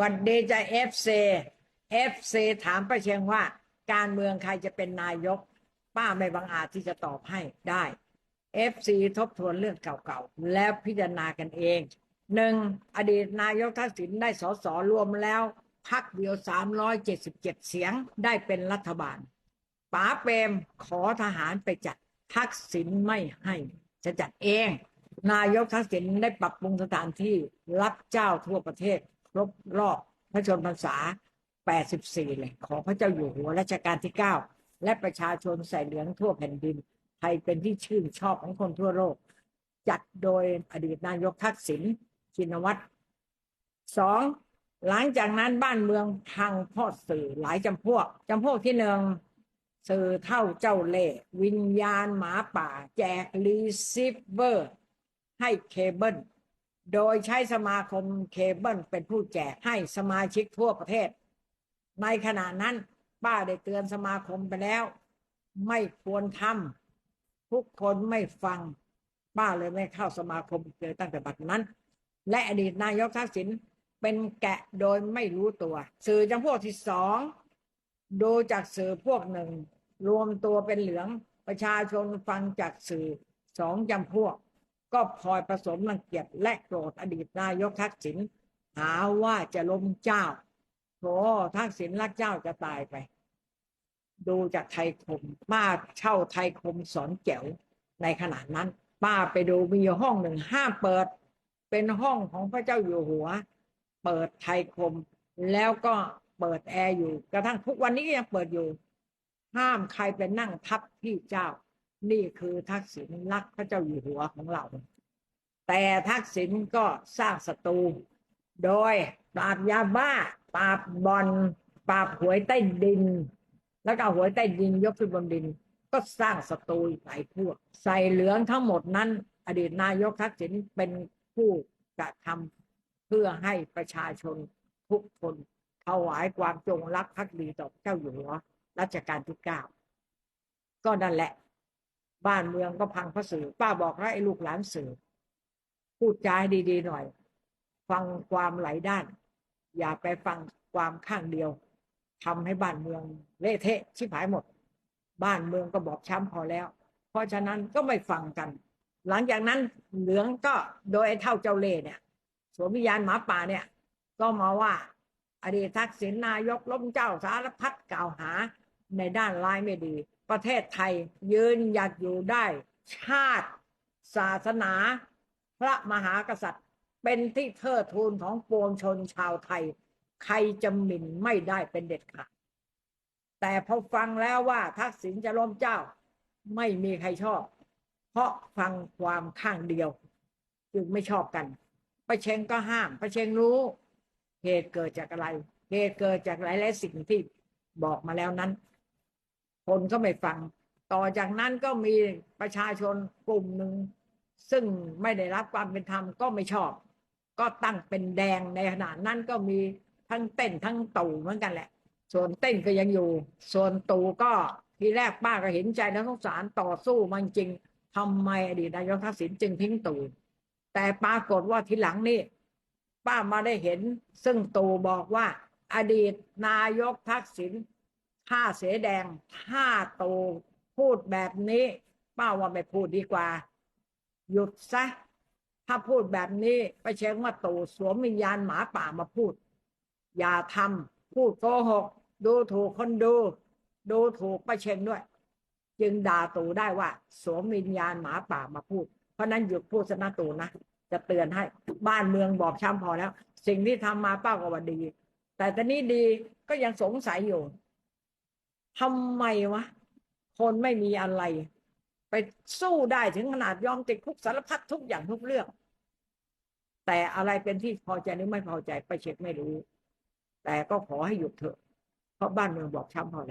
วันเดีจะเอฟซีเอฟซีถามป้าเชียงว่า การเมืองใครจะเป็นนายก ป้าไม่บังอาจที่จะตอบให้ได้เอฟซีทบทวนเรื่องเก่าๆ แล้วพิจารณากันเองหนึ่งอดีตนายกทักษิณได้สสรวมแล้วพักเดียว 377 เสียงได้เป็นรัฐบาลป๋าเปรมขอทหารไปจัดทักษิณไม่ให้จะจัดเอง นายกทักษิณได้ปรับปรุงสถานที่รับเจ้าทั่วประเทศ รบรอบพระชนมพรรษา 84 เลย ของพระเจ้าอยู่หัวรัชกาลที่ 9 และประชาชนใส่เหลืองทั่วแผ่นดินไทยเป็นที่ชื่นชอบของคนทั่วโลก จัดโดยอดีตนายกทักษิณชินวัตรสองหลังจากนั้นบ้านเมืองพังพราะสื่อหลายจำพวกจำพวกที่หนึ่งสื่อเท่าเจ้าเล่ห์วิญญาณหมาป่า แจกรีซิฟเวอร์ ให้เคเบิล โดยใช้สมาคมเคเบิลเป็นผู้แจกให้สมาชิกทั่วประเทศ ในขณะนั้นป้าได้เตือนสมาคมไปแล้ว ไม่ควรทำทุกคนไม่ฟัง ป้าเลยไม่เข้าสมาคมเลยตั้งแต่บัดนั้น และอดีตนายกทักษิณเป็นแกะโดยไม่รู้ตัว สื่อจำพวกที่สองดูจากสื่อพวกหนึ่ง รวมตัวเป็นเหลืองประชาชนฟังจากสื่อสองจำพวก ก็พลอยผสมรังเกียจและโกรธอดีตนายกทักษิณหาว่าจะล้มเจ้าโถทักษิณรักเจ้าจะตายไป ดูจากไทยคมป้าเช่าไทยคมสอนแจ๋วในขณะนั้น ป้าไปดูมีห้องหนึ่งห้ามเปิด เป็นห้องของพระเจ้าอยู่หัว เปิดไทยคม แล้วก็เปิดแอร์อยู่ กระทั่งทุกวันนี้ก็ยังเปิดอยู่ ห้ามใครไปนั่งทับที่เจ้า นี่คือทักษิณรักพระเจ้าอยู่หัวของเรา แต่ทักษิณก็สร้างศัตรู โดยปราบยาบ้า ปราบบอลปราบหวยใต้ดิน แล้วก็หวยใต้ดินยกขึ้นบนดิน ก็สร้างศัตรูหลายพวก ใส่เหลืองทั้งหมดนั้น อดีตนายกทักษิณเป็นผู้กระทำเพื่อให้ประชาชนทุกคนถวายความจงรักภักดีต่อเจ้าอยู่หัวรัชกาลที่เก้าก็นั่นแหละ บ้านเมืองก็พังเพราะสื่อ ป้าบอกให้ไอ้ลูกหลานสื่อ พูดจาให้ดีๆหน่อย ฟังความหลายด้าน อย่าไปฟังความข้างเดียวทำให้บ้านเมืองเละเทะชิบหายหมด บ้านเมืองก็บอกช้ำพอแล้ว เพราะฉะนั้นก็ไม่ฟังกัน หลังจากนั้นเหลืองก็โดยไอ้เท่าเจ้าเล่เนี่ยสวมวิญญาณหมาป่าเนี่ย ก็มาว่าอดีตทักษิณนายกล้มเจ้าสารพัดกล่าวหาในด้านร้ายไม่ดีประเทศไทยยืนหยัดอยู่ได้ ชาติ ศาสนา พระมหากษัตริย์ เป็นที่เทิดทูนของปวงชนชาวไทย ใครจะหมิ่นไม่ได้เป็นเด็ดขาดแต่พอฟังแล้วว่าทักษิณจะล้มเจ้า ไม่มีใครชอบ เพราะฟังความข้างเดียว จึงไม่ชอบกันประเชงก็ห้ามประเชงรู้ เหตุเกิดจากอะไร เหตุเกิดจากหลายๆสิ่งที่บอกมาแล้วนั้น คนก็ไม่ฟัง ต่อจากนั้นก็มีประชาชนกลุ่มหนึ่ง ซึ่งไม่ได้รับความเป็นธรรมก็ไม่ชอบ ก็ตั้งเป็นแดงในขณะนั้นก็มีทั้งเต้นทั้งตู่เหมือนกันแหละ ส่วนเต้นก็ยังอยู่ ส่วนตู่ก็ทีแรกป้าก็เห็นใจและสงสารต่อสู้มันจริงทำไมอดีตนายกทักษิณจึงทิ้งตู่แต่ปรากฏว่าทีหลังนี่ป้ามาได้เห็น ซึ่งตู่บอกว่า อดีตนายกทักษิณ ถ้าเสแดงถ้าโตพูดแบบนี้ป้าว่าไม่พูดดีกว่า หยุดซะถ้าพูดแบบนี้ไปเช็งว่าโตสวมวิญญาณหมาป่ามาพูด อย่าทำพูดโกหก ดูถูกคนดู ดูถูกประเชงด้วย จึงด่าตูได้ว่า สวมวิญญาณหมาป่ามาพูด เพราะนั้นหยุดพูดสนะตูนะจะเตือนให้บ้านเมืองบอบช้ำพอแล้ว สิ่งที่ทำมาป้าก็ว่าดี แต่ตอนนี้ดีก็ยังสงสัยอยู่ ทำไมวะ คนไม่มีอะไร ไปสู้ได้ถึงขนาดยอมติดคุกสารพัดทุกอย่างทุกเรื่อง แต่อะไรเป็นที่พอใจหรือไม่พอใจไปเช็คไม่รู้ แต่ก็ขอให้หยุดเถอะ เพราะบ้านเมืองบอกช้ำพอแล้ว